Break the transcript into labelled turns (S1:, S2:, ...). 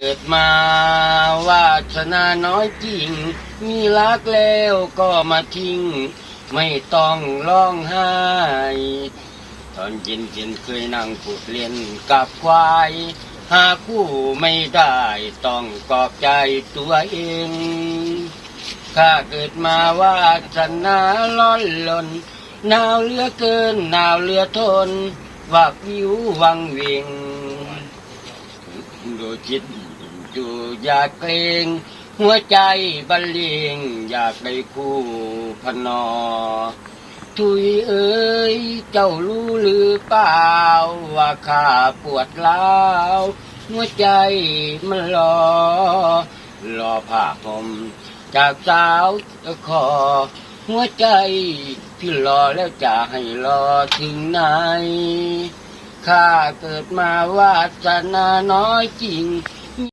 S1: เกิดมาวาสนาน้อยจริง มีรักแล้วก็มาทิ้ง ไม่ต้องร้องไห้ ตอนเย็นเย็นเคยนั่งพูดเล่นกับควาย หาคู่ไม่ได้ต้องกอบใจตัวเองข้าเกิดมาวาสนาล้อนลนหนาวเหลือเกินหนาวเหลือทนวักวิววังเวง จิตอยู่อยากเกรงหัวใจบรรเลงอยากได้คู่พนอ ทุยเอ้ยเจ้ารู้หรือเปล่า ว่าข้าปวดร้าวหัวใจมันรอ รอผ้าผมจากสาวตะคอ หัวใจที่รอแล้วจะให้รอถึงไหน ข้าเกิดมาวาสนาน้อยจริง